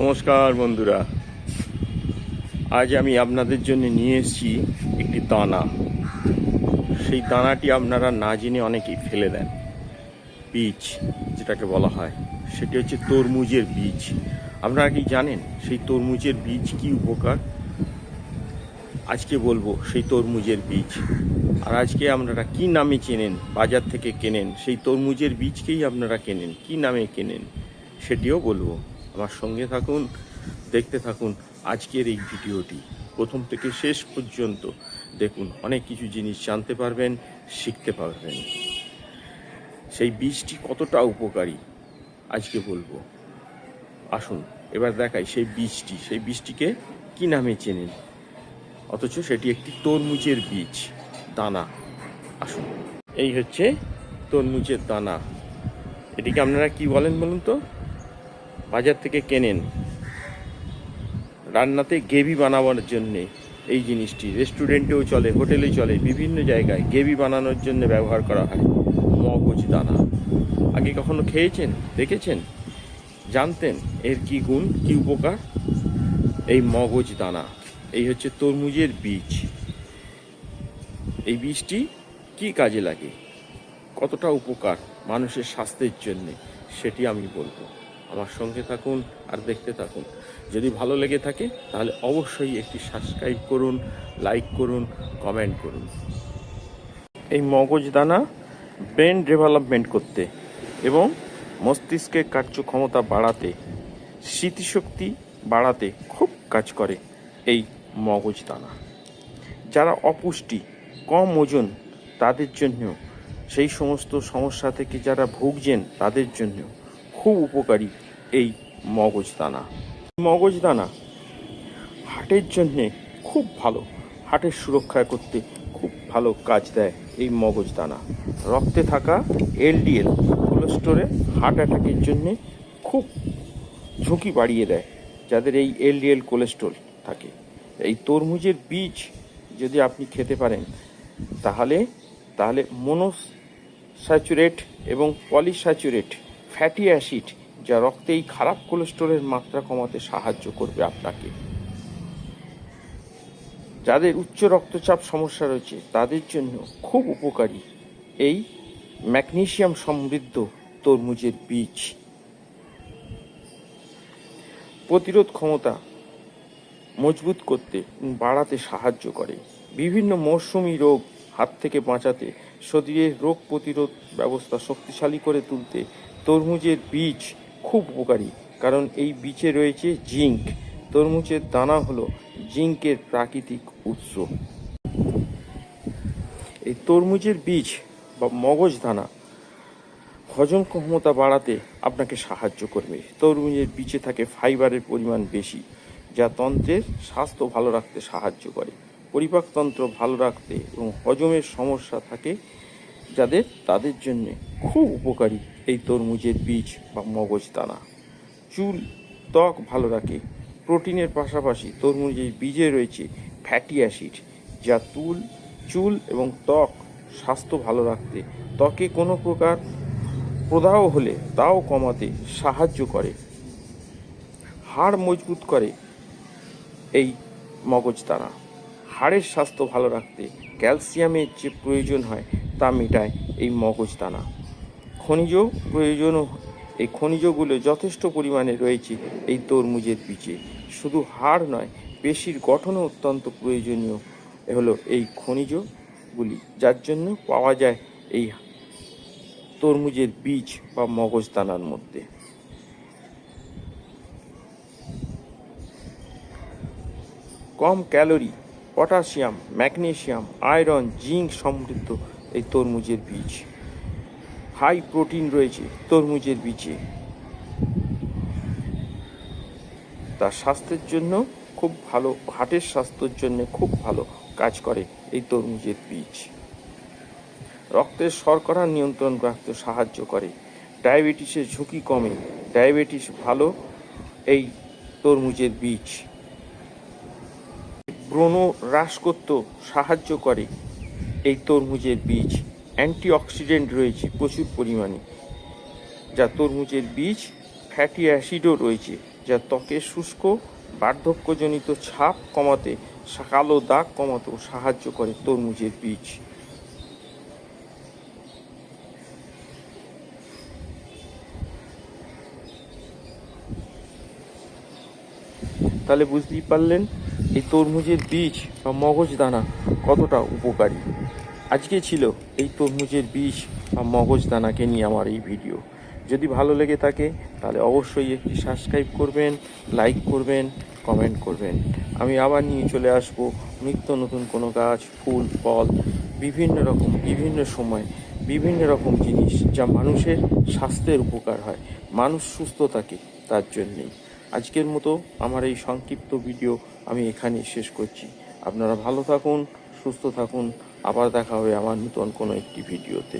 নমস্কার বন্ধুরা। আজ আমি আপনাদের জন্য নিয়ে এসেছি একটি দানা। সেই দানাটি আপনারা না জেনে অনেকেই ফেলে দেন। বীজ, যেটাকে বলা হয়। সেটি হচ্ছে তরমুজের বীজ। আপনারা কি জানেন, সেই তরমুজের বীজ কি উপকার? আজকে বলব সেই তরমুজের বীজ। আর আজকে আপনারা কি নামে চেনেন, বাজার থেকে কেনেন, সেই তরমুজের বীজকেই আপনারা কেনেন, কি নামে কেনেন, সেটিও বলব। আমার সঙ্গে থাকুন, দেখতে থাকুন আজকের এই ভিডিওটি। প্রথম থেকে শেষ পর্যন্ত দেখুন, অনেক কিছু জিনিস জানতে পারবেন, শিখতে পারবেন। সেই বীজটি কতটা উপকারী, আজকে বলব। আসুন, এবার দেখাই সেই বীজটি। সেই বীজটিকে কি নামে চেনেন? অথচ সেটি একটি তরমুজের বীজ, দানা। আসুন, এই হচ্ছে তরমুজের দানা। এটিকে আপনারা কি বলেন বলুন তো? বাজার থেকে কেনেন। রান্নাতে গেভি বানাবার জন্যে এই জিনিসটি। রেস্টুরেন্টেও চলে, হোটেলে চলে, বিভিন্ন জায়গায় গেভি বানানোর জন্য ব্যবহার করা হয়। মগজ দানা। আগে কখনো খেয়েছেন? দেখেছেন? জানতেন এর কি গুণ, কি উপকার? এই মগজ দানা, এই হচ্ছে তরমুজের বীজ। এই বীজটি কি কাজে লাগে? কতটা উপকার মানুষের স্বাস্থ্যের জন্যে, সেটি আমি বলব। আমার সঙ্গে থাকুন আর দেখতে থাকুন। যদি ভালো লেগে থাকে, তাহলে অবশ্যই একটি সাবস্ক্রাইব করুন লাইক করুন কমেন্ট করুন। এই মগজ দানা ব্রেন ডেভেলপমেন্ট করতে এবং মস্তিষ্কের কার্যক্ষমতা বাড়াতে, স্মৃতিশক্তি বাড়াতে খুব কাজ করে এই মগজ দানা। যারা অপুষ্টি, কম ওজন, তাদের জন্য সেই সমস্ত সমস্যা থেকে যারা ভুগছেন, তাদের জন্য খুব উপকারী এই মগজ দানা। মগজ দানা হার্টের জন্যে খুব ভালো। হার্টের সুরক্ষা করতে খুব ভালো কাজ দেয় এই মগজ দানা। রক্তে থাকা এলডিএল কোলেস্টোরে হার্ট অ্যাটাকের জন্যে খুব ঝুঁকি বাড়িয়ে দেয় যাদের এই এলডিএল কোলেস্ট্রল থাকে। এই তরমুজের বীজ যদি আপনি খেতে পারেন, তাহলে তাহলে মনোস্যাচুরেট এবং পলিস্যাচুরেট ফ্যাটি অ্যাসিড যা রক্তে এই খারাপ কোলেস্ট্রলের মাত্রা কমাতে সাহায্য করবে আপনাকে। যাদের উচ্চ রক্তচাপ সমস্যা রয়েছে, তাদের জন্য খুব উপকারী এই ম্যাগনেশিয়াম সমৃদ্ধ তরমুজের বীজ। প্রতিরোধ ক্ষমতা মজবুত করতে বাড়াতে সাহায্য করে। বিভিন্ন মৌসুমি রোগ হাত থেকে বাঁচাতে শরীরের রোগ প্রতিরোধ ব্যবস্থা শক্তিশালী করে তুলতে তরমুজের বীজ খুব উপকারী, কারণ এই বীজে রয়েছে জিঙ্ক। তরমুজের দানা হলো জিঙ্কের প্রাকৃতিক উৎস। এই তরমুজের বীজ বা মগজ দানা হজম ক্ষমতা বাড়াতে আপনাকে সাহায্য করবে। তরমুজের বীজে থাকে ফাইবারের পরিমাণ বেশি, যা তন্ত্রের স্বাস্থ্য ভালো রাখতে সাহায্য করে। পরিপাকতন্ত্র ভালো রাখতে এবং হজমের সমস্যা থাকে যাদের, তাদের জন্য খুব উপকারী এই তরমুজের বীজ বা মগজ দানা। চুল, ত্বক ভালো রাখে। প্রোটিনের পাশাপাশি তরমুজের বীজে রয়েছে ফ্যাটি অ্যাসিড যা তুল, চুল এবং ত্বক স্বাস্থ্য ভালো রাখতে ত্বকে কোনো প্রকার প্রদাহ হলে তাও কমাতে সাহায্য করে। হাড় মজবুত করে এই মগজ দানা। হাড়ের স্বাস্থ্য ভালো রাখতে ক্যালসিয়ামের যে প্রয়োজন হয় তা মেটায় এই মগজ দানা। খনিজ প্রয়োজনও এই খনিজগুলো যথেষ্ট পরিমাণে রয়েছে এই তরমুজের বীজে। শুধু হাড় নয়, পেশির গঠনও অত্যন্ত প্রয়োজনীয়। হলো এই খনিজগুলি, যার জন্য পাওয়া যায় এই তরমুজের বীজ বা মগজ দানার মধ্যে। কম calorie, potassium, magnesium, iron zinc সমৃদ্ধ এই তরমুজের বীজ। হাই প্রোটিন রয়েছে তরমুজের বীজে। তার স্বাস্থ্যের জন্য খুব ভালো হার্টের স্বাস্থ্যের জন্য খুব ভালো কাজ করে এই তরমুজের বীজ। রক্তের শর্করা নিয়ন্ত্রণ রাখতে সাহায্য করে। ডায়াবেটিসের ঝুঁকি কমে। ডায়াবেটিস ভালো এই তরমুজের বীজ। ব্রণ হ্রাস করতেও সাহায্য করে। এই তরমুজের বীজ। অ্যান্টিঅক্সিডেন্ট রয়েছে প্রচুর পরিমাণে। যা তরমুজের বীজ, ফ্যাটি অ্যাসিডও রয়েছে, যা ত্বকের শুষ্ক, বার্ধক্যজনিত ছাপ কমাতে কালো দাগ কমাতেও সাহায্য করে তরমুজের বীজ। তাহলে বুঝতেই পারলেন এই তরমুজের বীজ বা মগজদানা কতটা উপকারী? আজকে ছিল এই তরমুজের বীজ বা মগজদানাকে নিয়ে আমার এই ভিডিও। যদি ভালো লেগে থাকে, তাহলে অবশ্যই একটি সাবস্ক্রাইব করবেন, লাইক করবেন, কমেন্ট করবেন। আমি আবার নিয়ে চলে আসব নিত্য নতুন কোনো গাছ, ফুল, ফল, বিভিন্ন রকম, বিভিন্ন সময়, বিভিন্ন রকম জিনিস যা মানুষের স্বাস্থ্যের উপকার হয়, মানুষ সুস্থ থাকে তার জন্যেই। আজকের মতো আমার এই সংক্ষিপ্ত ভিডিও আমি এখানেই শেষ করছি। আপনারা ভালো থাকুন, সুস্থ থাকুন। আবার দেখা হবে আমার নতুন কোনো একটি ভিডিওতে।